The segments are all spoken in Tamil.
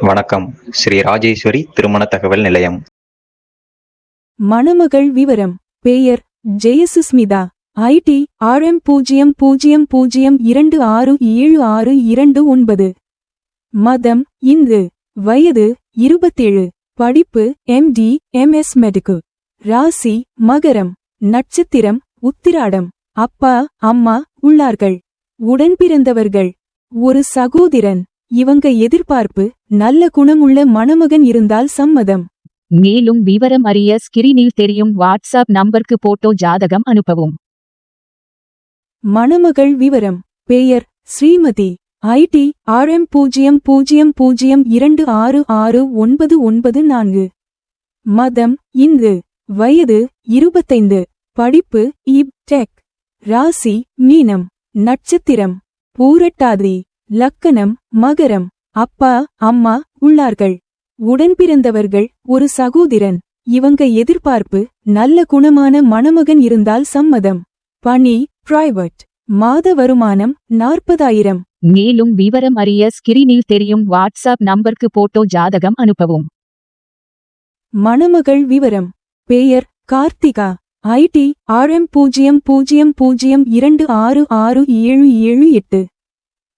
வணக்கம். ஸ்ரீ ராஜேஸ்வரி திருமண தகவல் நிலையம். மணமகள் விவரம். பெயர் ஜெயசுஸ்மிதா. ஐடி ஆர்எம் பூஜ்ஜியம் பூஜ்ஜியம் பூஜ்ஜியம் இரண்டு ஆறு ஏழு ஆறு இரண்டு ஒன்பது. மதம் இந்து. வயது இருபத்தேழு. படிப்பு எம்டி எம்எஸ் மெடிக்கல் ராசி மகரம். நட்சத்திரம் உத்திராடம். அப்பா அம்மா உள்ளார்கள். உடன்பிறந்தவர்கள் ஒரு சகோதரன். இவங்க எதிர்பார்ப்பு நல்ல குணமுள்ள மணமகன் இருந்தால் சம்மதம். மேலும் விவரம் அறிய ஸ்கிரீனில் தெரியும் வாட்ஸ்அப் நம்பருக்கு போட்டோ ஜாதகம் அனுப்பவும். மணமகள் விவரம் பெயர் ஸ்ரீமதி ஐடி ஆர்எம் பூஜ்ஜியம் பூஜ்ஜியம் பூஜ்ஜியம் இரண்டு ஆறு ஆறு ஒன்பது ஒன்பது நான்கு. மதம் இந்து வயது இருபத்தைந்து. படிப்பு இப் டெக். ராசி மீனம் நட்சத்திரம். பூரட்டாதி. லக்கணம் மகரம் அப்பா அம்மா உள்ளார்கள். உடன்பிறந்தவர்கள் ஒரு சகோதரன். இவங்க எதிர்பார்ப்பு நல்ல குணமான மணமகன் இருந்தால் சம்மதம். பணி பிரைவேட் மாத வருமானம் நாற்பதாயிரம். மேலும் விவரம் அறிய ஸ்கிரீனில் தெரியும் வாட்ஸ்அப் நம்பருக்கு போட்டோ ஜாதகம் அனுப்பவும். மணமகள் விவரம். பெயர் கார்த்திகா. ஐடி ஆர்எம் பூஜ்ஜியம் பூஜ்ஜியம் பூஜ்ஜியம் இரண்டு ஆறு ஆறு ஏழு ஏழு எட்டு.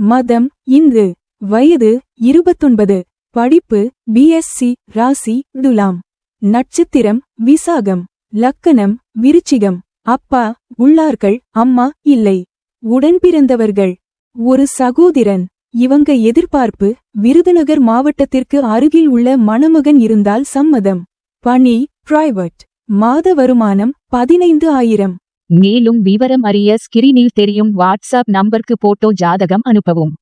மதம் இந்து வயது இருபத்தொன்பது படிப்பு பிஎஸ்சி ராசி துலாம். நட்சத்திரம் விசாகம். லக்கணம் விருச்சிகம். அப்பா உள்ளார்கள் அம்மா இல்லை. உடன் பிறந்தவர்கள். ஒரு சகோதரன். இவங்க எதிர்பார்ப்பு விருதுநகர் மாவட்டத்திற்கு அருகில் உள்ள மணமகன் இருந்தால் சம்மதம். பணி பிரைவட் மாத வருமானம் பதினைந்து ஆயிரம். மேலும் விவரம் அறிய ஸ்கிரீனில் தெரியும் வாட்ஸ்அப் நம்பருக்கு போட்டோ ஜாதகம் அனுப்பவும்.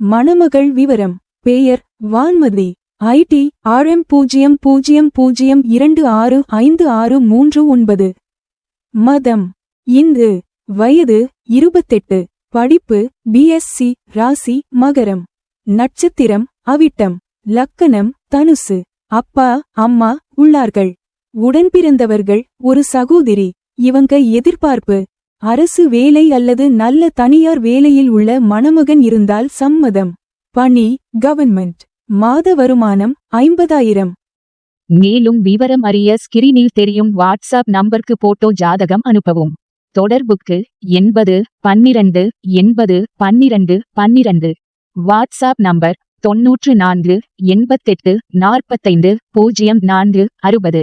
மணமகள் விவரம் பெயர் வான்மதி ஐடி ஆர்எம் பூஜ்ஜியம் பூஜ்ஜியம் பூஜ்ஜியம் இரண்டு ஆறு ஐந்து ஆறு மூன்று ஒன்பது. மதம் இந்து வயது இருபத்தெட்டு படிப்பு பிஎஸ்சி ராசி மகரம். நட்சத்திரம் அவிட்டம் லக்கணம் தனுசு. அப்பா அம்மா உள்ளார்கள். உடன்பிறந்தவர்கள் ஒரு சகோதரி. இவங்க எதிர்பார்ப்பு. அரசு வேலை அல்லது நல்ல தனியார் வேலையில் உள்ள மணமகன் இருந்தால் சம்மதம். பணி கவர்மெண்ட் மாத வருமானம் ஐம்பதாயிரம். மேலும் விவரம் அறிய ஸ்கிரீனில் தெரியும் வாட்ஸ்அப் நம்பருக்கு போட்டோ ஜாதகம் அனுப்பவும். தொடர்புக்கு எண்பது பன்னிரண்டு எண்பது பன்னிரண்டு பன்னிரண்டு. வாட்ஸ்அப் நம்பர் தொன்னூற்று நான்கு எண்பத்தெட்டு நாற்பத்தைந்து பூஜ்ஜியம் நான்கு அறுபது.